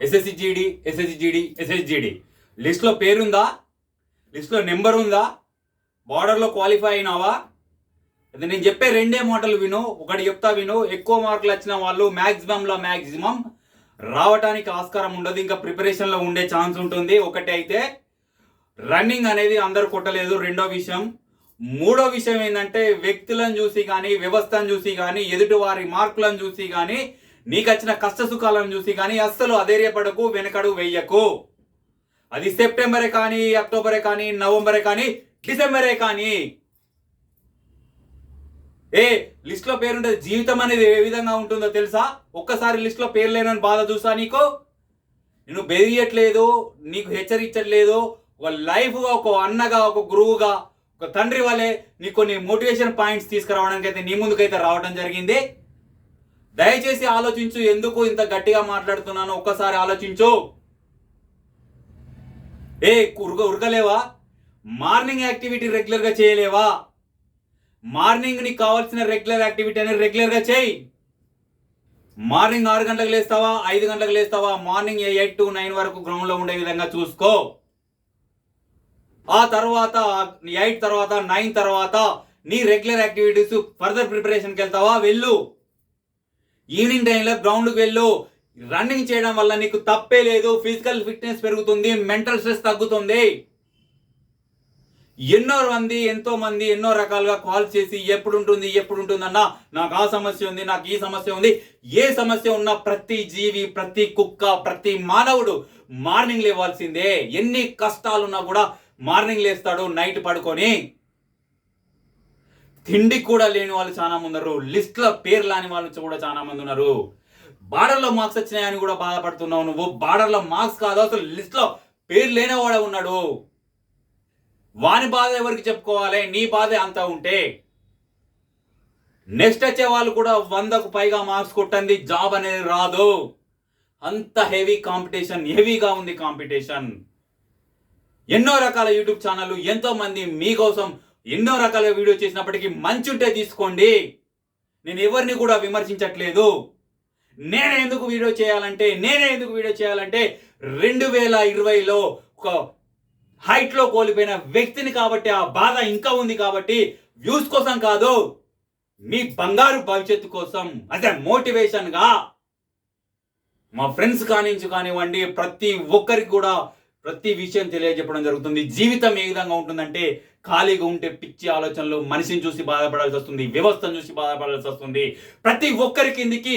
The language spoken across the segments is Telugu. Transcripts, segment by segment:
SSC GD SSC GD SSC GD లిస్ట్లో పేరుందా? లిస్ట్లో నెంబర్ ఉందా బార్డర్లో క్వాలిఫై అయినావా? అది నేను చెప్పే రెండే మాటలు విను ఒకటి చెప్తా విను. ఎక్కువ మార్కులు వచ్చిన వాళ్ళు మ్యాక్సిమంలో మ్యాక్సిమం రావటానికి ఆస్కారం ఉండదు ఇంకా ప్రిపరేషన్లో ఉండే ఛాన్స్ ఉంటుంది. ఒకటి అయితే రన్నింగ్ అనేది అందరు కొట్టలేదు రెండో విషయం. మూడో విషయం ఏంటంటే వ్యక్తులను చూసి కానీ వ్యవస్థను చూసి కానీ ఎదుటి వారి మార్కులను చూసి కానీ నీకు వచ్చిన కష్ట సుఖాలను చూసి కానీ అస్సలు అధైర్యపడకు వెనకడు వెయ్యకు అది సెప్టెంబరే కానీ అక్టోబరే కానీ నవంబరే కానీ డిసెంబరే కానీ. ఏ లిస్ట్లో పేరుంటుంది జీవితం అనేది ఏ విధంగా ఉంటుందో తెలుసా? ఒక్కసారి లిస్ట్లో పేరు లేనని బాధ చూసా నీకు? నేను బెదిరియట్లేదు నీకు హెచ్చరించట్లేదు. ఒక లైఫ్గా ఒక అన్నగా ఒక గురువుగా ఒక తండ్రి వలె నీకు కొన్ని మోటివేషన్ పాయింట్స్ తీసుకురావడానికి అయితే నీ ముందుకైతే రావడం జరిగింది. దయచేసి ఆలోచించు ఎందుకు ఇంత గట్టిగా మాట్లాడుతున్నాను ఒక్కసారి ఆలోచించు. ఏ ఉరక ఉరకలేవా మార్నింగ్ యాక్టివిటీ రెగ్యులర్గా చేయలేవా? మార్నింగ్ నీకు కావాల్సిన రెగ్యులర్ యాక్టివిటీ అనేది రెగ్యులర్గా చేయి. మార్నింగ్ ఆరు గంటలకు లేస్తావా? ఐదు గంటలకు లేస్తావా? మార్నింగ్ ఎయిట్ టు నైన్ వరకు గ్రౌండ్లో ఉండే విధంగా చూసుకో. ఆ తర్వాత ఎయిట్ తర్వాత నైన్ తర్వాత నీ రెగ్యులర్ యాక్టివిటీస్ ఫర్దర్ ప్రిపరేషన్కి వెళ్తావా? వెళ్ళు. ఈవినింగ్ టైంలో గ్రౌండ్కి వెళ్ళు. రన్నింగ్ చేయడం వల్ల నీకు తప్పే లేదు. ఫిజికల్ ఫిట్నెస్ పెరుగుతుంది. మెంటల్ స్ట్రెస్ తగ్గుతుంది. ఎన్నో మంది ఎంతో మంది ఎన్నో రకాలుగా కాల్ చేసి ఎప్పుడు ఉంటుంది ఎప్పుడు ఉంటుందన్నా నాకు ఆ సమస్య ఉంది నాకు ఈ సమస్య ఉంది. ఏ సమస్య ఉన్నా ప్రతి జీవి ప్రతి కుక్క ప్రతి మానవుడు మార్నింగ్ లేవాల్సిందే ఎన్ని కష్టాలున్నా కూడా మార్నింగ్ లేస్తాడు నైట్ పడుకొని. తిండి కూడా లేని వాళ్ళు చాలా మంది ఉన్నారు. లిస్ట్లో పేరు లేని వాళ్ళు కూడా చాలా మంది ఉన్నారు. బార్డర్లో మార్క్స్ వచ్చినాయని కూడా బాధపడుతున్నావు నువ్వు. బార్డర్లో మార్క్స్ కాదు. అసలు లిస్ట్లో పేరు లేనివాడే ఉన్నాడు. వాని బాధ ఎవరికి చెప్పుకోవాలి? నీ బాధ అంతా ఉంటే. నెక్స్ట్ వచ్చే వాళ్ళు కూడా వందకు పైగా మార్క్స్ కొట్టండి. జాబ్ అనేది రాదు. అంత హెవీ కాంపిటీషన్ హెవీగా ఉంది కాంపిటీషన్ ఎన్నో రకాల యూట్యూబ్ ఛానళ్ళు ఎంతో మంది మీకోసం ఎన్నో రకాల వీడియో చేసినప్పటికీ మంచి ఉంటే తీసుకోండి. నేను ఎవరిని కూడా విమర్శించట్లేదు. నేనే ఎందుకు వీడియో చేయాలంటే నేనే ఎందుకు వీడియో చేయాలంటే రెండు వేల ఇరవైలో ఒక హైట్లో కోల్పోయిన వ్యక్తిని కాబట్టి ఆ బాధ ఇంకా ఉంది కాబట్టి వ్యూస్ కోసం కాదు మీ బంగారు భవిష్యత్తు కోసం అదే మోటివేషన్గా మా ఫ్రెండ్స్ కానించి కానివ్వండి ప్రతి ఒక్కరికి కూడా ప్రతి విషయం తెలియజెప్పడం జరుగుతుంది. జీవితం ఏ విధంగా ఉంటుందంటే ఖాళీగా ఉంటే పిచ్చి ఆలోచనలు మనిషిని చూసి బాధపడాల్సి వస్తుంది వ్యవస్థను చూసి బాధపడాల్సి వస్తుంది. ప్రతి ఒక్కరి కిందికి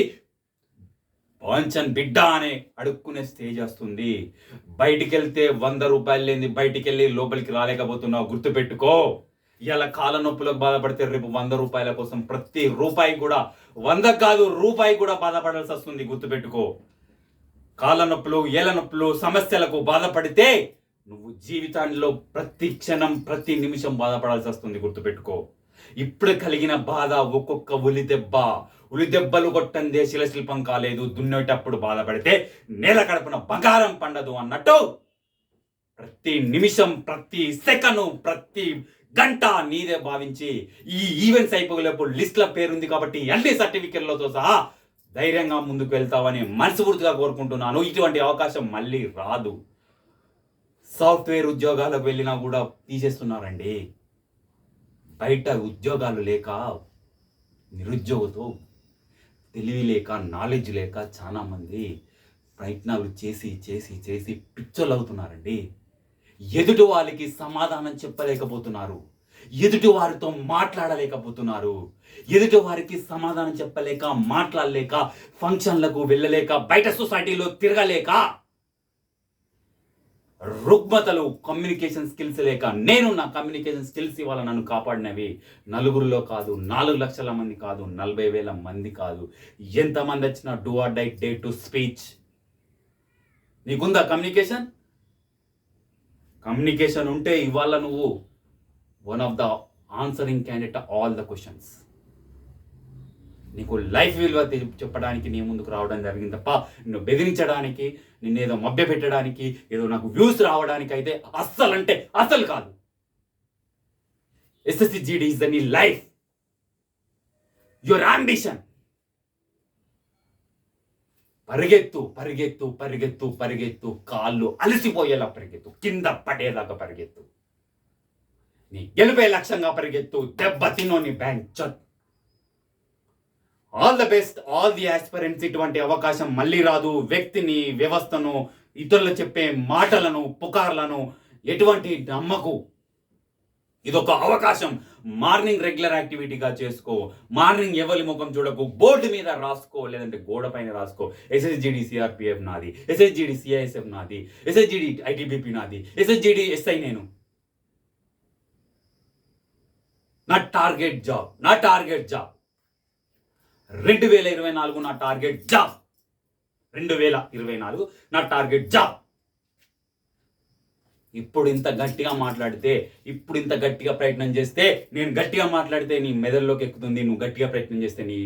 వాంచన్ బిడ్డ అనే అడుక్కునే స్టేజ్ వస్తుంది. బయటికి వెళ్తే వంద రూపాయలు లేని బయటికి వెళ్ళి లోపలికి రాలేకపోతున్నావు గుర్తుపెట్టుకో. ఇలా కాళ్ళ నొప్పులకు బాధపడితే రేపు వంద రూపాయల కోసం ప్రతి రూపాయి కూడా వంద కాదు రూపాయి కూడా బాధపడాల్సి వస్తుంది గుర్తుపెట్టుకో. కాళ్ళ నొప్పులు ఏల నొప్పులు సమస్యలకు బాధపడితే నువ్వు జీవితాల్లో ప్రతి క్షణం ప్రతి నిమిషం బాధపడాల్సి వస్తుంది గుర్తుపెట్టుకో. ఇప్పుడు కలిగిన బాధ ఒక్కొక్క ఉలి దెబ్బ. ఉలి దెబ్బలు కొట్టందే శిలశిల్పం కాలేదు. దున్నేటప్పుడు బాధపడితే నేల కడపున బంగారం పండదు అన్నట్టు ప్రతి నిమిషం ప్రతి సెకను ప్రతి గంట నీదే భావించి ఈ ఈవెంట్స్ అయిపోయేటప్పుడు లిస్ట్ల పేరుంది కాబట్టి అన్ని సర్టిఫికెట్లతో సహా ధైర్యంగా ముందుకు వెళ్తావని మనస్ఫూర్తిగా కోరుకుంటున్నాను. ఇటువంటి అవకాశం మళ్ళీ రాదు. సాఫ్ట్వేర్ ఉద్యోగాలకు వెళ్ళినా కూడా తీసేస్తున్నారండి. బయట ఉద్యోగాలు లేక నిరుద్యోగతో తెలివి లేక నాలెడ్జ్ లేక చాలామంది ప్రయత్నాలు చేసి చేసి చేసి పిచ్చోళ్ళు అవుతున్నారండి ఎదుటి వాళ్ళకి సమాధానం చెప్పలేకపోతున్నారు. ఎదుటి వారితో మాట్లాడలేకపోతున్నారు. ఎదుటి వారికి సమాధానం చెప్పలేక మాట్లాడలేక ఫంక్షన్లకు వెళ్ళలేక బయట సొసైటీలో తిరగలేక రుగ్మతలు కమ్యూనికేషన్ స్కిల్స్ లేక నేను నా కమ్యూనికేషన్ స్కిల్స్ ఇవాళ నన్ను కాపాడినవి. నలుగురిలో కాదు నాలుగు లక్షల మంది కాదు నలభై వేల మంది కాదు. ఎంతమంది వచ్చినా do or die day to speech. నీకుందా కమ్యూనికేషన్? కమ్యూనికేషన్ ఉంటే ఇవాళ నువ్వు one of the answering candidate all the questions నీకు లైఫ్ విలువ చెప్పడానికి నీ ముందుకు రావడం జరిగింది తప్ప నిన్ను బెదిరించడానికి నిన్నేదో ఏదో మభ్య పెట్టడానికి ఏదో నాకు వ్యూస్ రావడానికి అయితే అస్సలు అంటే అస్సలు కాదు ఎస్ఎస్సి జీడి ఇస్ ద నీ లైఫ్ యువర్ ఆంబిషన్ పరిగెత్తు పరిగెత్తు పరిగెత్తు పరిగెత్తు కాళ్ళు అలసిపోయేలా పరిగెత్తు కింద పడేలాగా పరిగెత్తు. నీ గెలిపే లక్ష్యంగా పరిగెత్తు దెబ్బ నీ bank Chhath. All the best all the aspirants ఇటువంటి అవకాశం మళ్ళీ రాదు. వ్యక్తిని వ్యవస్థను ఇతరులు చెప్పే మాటలను పుకార్లను ఎటువంటి నమ్మకు. ఇదొక అవకాశం. మార్నింగ్ రెగ్యులర్ యాక్టివిటీగా చేసుకో. మార్నింగ్ ఎవరి ముఖం చూడకు. బోర్డు మీద రాసుకో లేదంటే గోడ పైన రాసుకో. ఎస్ఎస్జిడి సిఆర్పిఎఫ్ నాది. ఎస్ఎస్జిడి సిఐఎస్ఎఫ్ నాది. ఎస్ఎస్జిడి ఐటీబీపీ నాది. ఎస్ఎస్జిడి ఎస్ఐ నేను. నా టార్గెట్ జాబ్ నా టార్గెట్ జాబ్. రెండు వేల ఇరవై నాలుగు నా టార్గెట్ జాబ్. రెండు వేల ఇరవై నాలుగు నా టార్గెట్ జాబ్. ఇప్పుడు ఇంత గట్టిగా మాట్లాడితే ఇప్పుడు ఇంత గట్టిగా ప్రయత్నం చేస్తే నేను గట్టిగా మాట్లాడితే నీ మెదడులోకి ఎక్కుతుంది నువ్వు గట్టిగా ప్రయత్నం చేస్తే నీ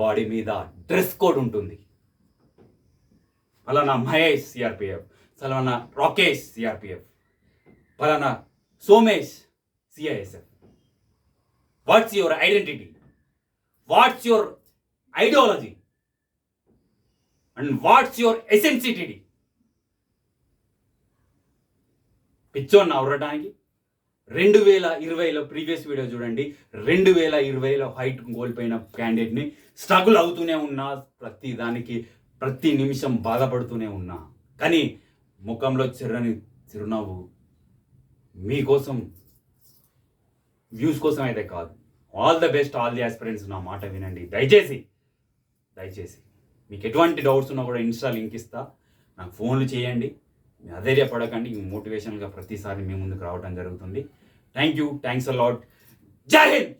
బాడీ మీద డ్రెస్ కోడ్ ఉంటుంది. ఫలానా మహేష్ సిఆర్పిఎఫ్ ఫలానా రాకేష్ సిఆర్పిఎఫ్ ఫలానా Somesh CISF. What's your identity what's your ideology and what's your ethnicity పిచ్చోన్న అవరడానికి రెండు వేల ఇరవైలో ప్రీవియస్ వీడియో చూడండి. రెండు వేల ఇరవైలో హైట్ కోల్పోయిన క్యాండిడేట్ని స్ట్రగుల్ అవుతూనే ఉన్నా ప్రతి దానికి ప్రతి నిమిషం బాధపడుతూనే ఉన్నా. కానీ ముఖంలో చిరని చిరునవ్వు మీకోసం వ్యూస్ కోసం అయితే కాదు. All the best all the aspirants నా మాట వినండి. దయచేసి దయచేసి మీకు ఎటువంటి డౌట్స్ ఉన్నా కూడా ఇన్స్టా లింక్ ఇస్తా. నాకు ఫోన్లు చేయండి. మీరు అధైర్యపడకండి. మోటివేషన్గా ప్రతిసారి మీ ముందుకు రావడం జరుగుతుంది. Thank you thanks a lot జై హింద్